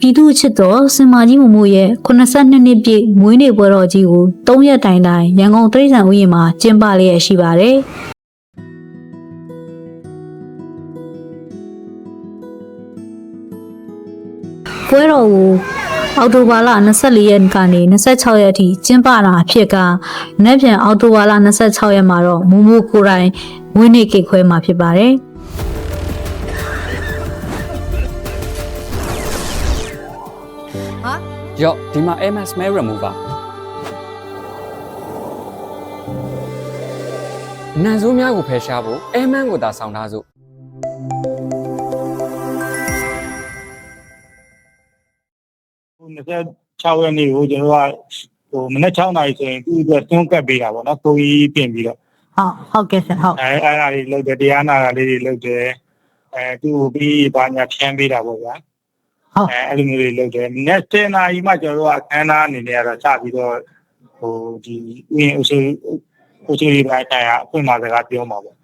ပြည်သူ့ချစ်တော်စင်မာကြီးမမို့ရဲ့82နှစ်ပြည့်မွေးနေ့ပွဲတော်ကြီးကို3ရက်တိုင်တိုင်ရန်ကုန်တရိษံဥယျာဉ်မှာကျင်းပလျက်ရှိပါတယ်။ပွဲတော်ကိုအောက်တိုဘာလ24ရက်ကနေ26ရက်အထိကျင်းပတာဖြစ်ကနေ့ပြန်အောက်တိုဘာလ26ရက်မှာတော့မူမူကိုယ်တိုင်မွေးနေ့ကိတ်ခွဲမှာဖြစ်ပါတယ်။ ရော့ဒီမှာ MS smell remover နန်ဆိုးများကိုဖယ်ရှားဖို့အဲမန်းကိုသာဆောင်ထားစို့26ရက်နေ့ကိုကျွန်တော်ကဟိုမနေ့6နာရီဆိုရင်သူ့အတွက်တွန်းကပ်ပေးတာပေါ့နော်ကိုကြီးပြင်ပြီးတော့ဟုတ်ဟုတ်ကဲ့ဆရာဟုတ်အဲအဲ့ဒါလေးလုပ်တယ်တရားနာတာလေးတွေလုပ်တယ်အဲသူ့ကိုပြီးဘာညာဖြန်းပေးတာပေါ့ဗျာဟုတ် အဲအဲ့လိုမျိုးတွေလုပ်တယ် next နာရီမှကျွန်တော်တို့ကအခမ်းအနားအနေနဲ့ကတော့စပြီးတော့ဟိုဒီအင်းအစီအစီလေးပိုင်းတိုင်အဖွင့်မှာစကားပြောမှာပေါ့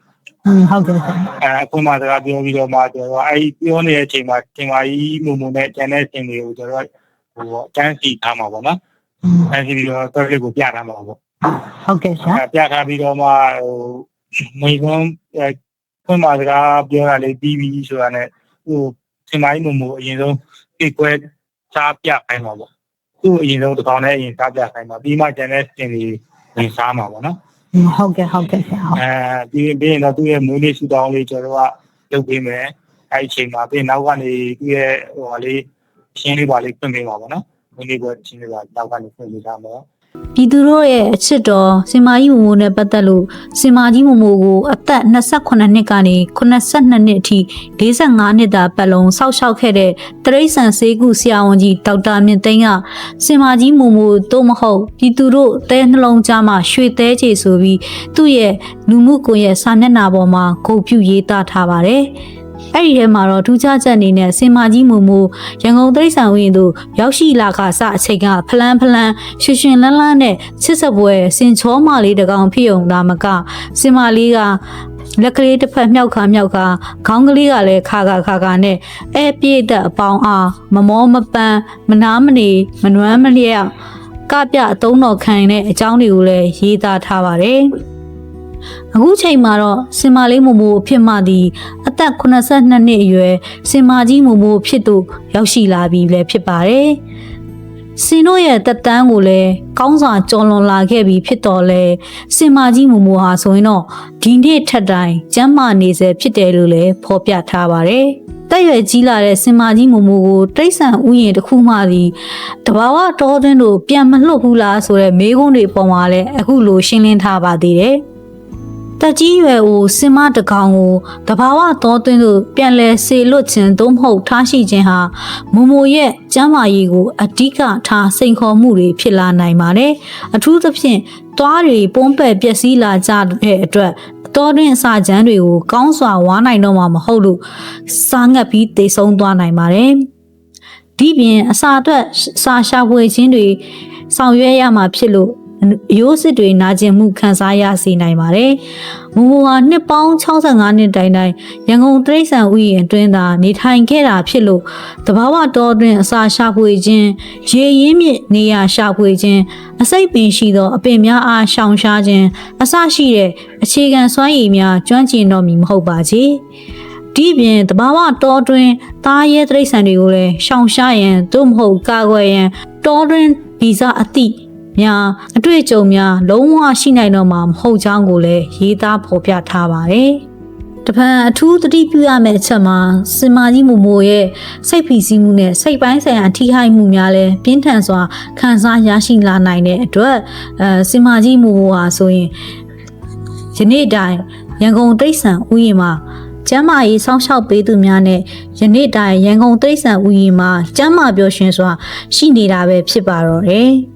ဟုတ်ကဲ့အဲအဖွင့်မှာစကားပြောပြီးတော့မှကျွန်တော်အဲ့ပြောနေတဲ့အချိန်မှာတင်ပါကြီးမုံမုံနဲ့ကျန်တဲ့အချိန်တွေကိုကျွန်တော်ဟိုအတန်းစီထားမှာပေါ့နော်အဲ့ဒီပြီးတော့ toilet ကိုပြထားမှာပေါ့ဟုတ်ကဲ့ဆရာပြထားပြီးတော့မှဟိုမိကုန်းဖွင့်မှာစကားပြောတာလေးပြီးပြီဆိုတာနဲ့ဟို စင်မိုင်းမုံမုံအရင်ဆုံးပြေကွဲစားပြခိုင်းမှာပေါ့သူ့အရင်ဆုံးတစ်ကောင်နဲ့အရင်စားပြခိုင်းမှာပြီးမှကျန်တဲ့စင်တွေဝင်စားမှာပေါ့နော်อืมဟုတ်ကဲ့ဟုတ်ကဲ့ဆရာဟုတ်အဲဒီပြီးရင်တော့သူ့ရဲ့မွေးနေ့ဆူတောင်းလေးကျွန်တော်ကလုပ်ပေးမယ်အဲဒီအချိန်မှာပြီးနောက်ကနေသူ့ရဲ့ဟိုဟာလေးရှင်းလေးပါလေးပြင်ပေးပါပေါ့နော်မွေးနေ့ပွဲရှင်းလေးပါနောက်ကနေပြင်ပေးထားမှာ ပြည်သူတို့ရဲ့အချစ်တော်စင်မာကြီးမမိုးနဲ့ပတ်သက်လို့စင်မာကြီးမမိုးကိုအသက်28နှစ်ကနေ82နှစ်အထိ45နှစ်တာပတ်လုံးစောက်ရှောက်ခဲ့တဲ့တရိษံစေကုဆရာဝန်ကြီးဒေါက်တာမြင့်သိန်းကစင်မာကြီးမမိုးတို့မဟုတ်ပြည်သူတို့တဲနှလုံးသားမှာရွှေသေးချေဆိုပြီးသူ့ရဲ့လူမှုကွန်ရက်စာမျက်နှာပေါ်မှာဂုဏ်ပြုရေးသားထားပါတယ်။ အဲ့ဒီထဲမှာတော့ထူးခြားချက်အနေနဲ့စင်မာကြီးမူမူရန်ကုန်တိရစ္ဆာန်ဝင်းတို့ရောက်ရှိလာခါစအချိန်ကဖလန်းဖလန်းရွှင်ရွှင်လန်းလန်းနဲ့ချစ်စပွဲစင်ချောမလေးတကောင်ဖြစ်ုံသာမကစင်မာလေးကလက်ကလေးတစ်ဖက်မြောက်ခါမြောက်ခါခေါင်းကလေးကလည်းခါခါခါခါနဲ့အဲပြည့်တဲ့အပေါင်းအားမမောမပန်းမနာမနေမနွမ်းမလျောက်ကပြအသုံးတော်ခံတဲ့အကြောင်းတွေကိုလည်းရေးသားထားပါတယ်။ အခုချိန်မှာတော့စင်မာလေးမမိုးအဖြစ်မှသည်အသက်82နှစ်အရွယ်စင်မာကြီးမမိုးအဖြစ်သို့ရောက်ရှိလာပြီလည်းဖြစ်ပါတယ်။စင်တို့ရဲ့တက်တန်းကိုလည်းကောင်းစွာကြော်လွန်လာခဲ့ပြီဖြစ်တော်လဲစင်မာကြီးမမိုးဟာဆိုရင်တော့ဒီနေ့ထက်တိုင်ကျမ်းမာနေစေဖြစ်တယ်လို့လည်းဖော်ပြထားပါတယ်။တက်ရွယ်ကြီးလာတဲ့စင်မာကြီးမမိုးကိုတိရစ္ဆာန်ဥယျာဉ်တစ်ခုမှသည်တဘာဝတော်သွင်းတို့ပြန်မလွတ်ဘူးလားဆိုတဲ့မေးခွန်းတွေပေါ်မှာလည်းအခုလိုရှင်းလင်းထားပါသေးတယ်။ တက်ကြီးရွယ်ကိုစင်မတကောင်ကိုတဘာဝတော်သွင်းသူပြန်လဲစေလွတ်ခြင်းသို့မဟုတ်ထားရှိခြင်းဟာမူမူရဲ့ကျမ်းမာရေးကိုအဓိကထားစိန်ခေါ်မှုတွေဖြစ်လာနိုင်ပါတယ်အထူးသဖြင့်သွားတွေပုံးပက်ပျက်စီးလာကြတဲ့အတွက်တော်တွင်အစာချမ်းတွေကိုကောင်းစွာဝါနိုင်တော့မှာမဟုတ်လို့စားငတ်ပြီးတိတ်ဆုံးသွားနိုင်ပါတယ်ဒီပြင်အစာအတွက်စာရှာဖွေခြင်းတွေဆောင်ရွက်ရမှာဖြစ်လို့ အယိုးစစ်တွေနာကျင်မှုခံစားရစေနိုင်ပါတယ်။မူမူဟာနှစ်ပေါင်း65နှစ်တိုင်တိုင်ရန်ကုန်တရိษံဥယျာဉ်အတွင်းသာနေထိုင်ခဲ့တာဖြစ်လို့တဘာဝတော်အတွင်းအစာရှာဖွေခြင်းရေရင်းမြစ်နေရာရှာဖွေခြင်းအစိတ်ပင်ရှိသောအပင်များအားရှောင်ရှားခြင်းအစရှိတဲ့အခြေခံစွမ်းရည်များကျွမ်းကျင်တော်မူမဟုတ်ပါချေ။ဒီပြင်တဘာဝတောတွင်သားရဲတရိษံတွေကိုလည်းရှောင်ရှားရန်သို့မဟုတ်ကာကွယ်ရန်တောတွင်ဗီဇအသည့် များအတွေ့အကြုံများလုံးဝရှိနိုင်တော့မှာမဟုတ်ကြောင်းကိုလည်းရေးသားဖော်ပြထားပါတယ်။တပံအထူးသတိပြုရမယ့်အချက်မှာစင်မာကြီးမူမိုရဲ့စိတ်ဖိစီးမှုနဲ့စိတ်ပိုင်းဆိုင်ရာထိခိုက်မှုများလည်းပြင်းထန်စွာခံစားရရှိလာနိုင်တဲ့အတွက်အဲစင်မာကြီးမူမိုဟာဆိုရင်ယနေ့တိုင်ရန်ကုန်တိတ်ဆန်ဥယျာဉ်မှာကျမ်းမာရေးစောင့်ရှောက်ပေးသူများနဲ့ယနေ့တိုင်ရန်ကုန်တိတ်ဆန်ဥယျာဉ်မှာကျမ်းမာပျော်ရွှင်စွာရှိနေတာပဲဖြစ်ပါတော့တယ်။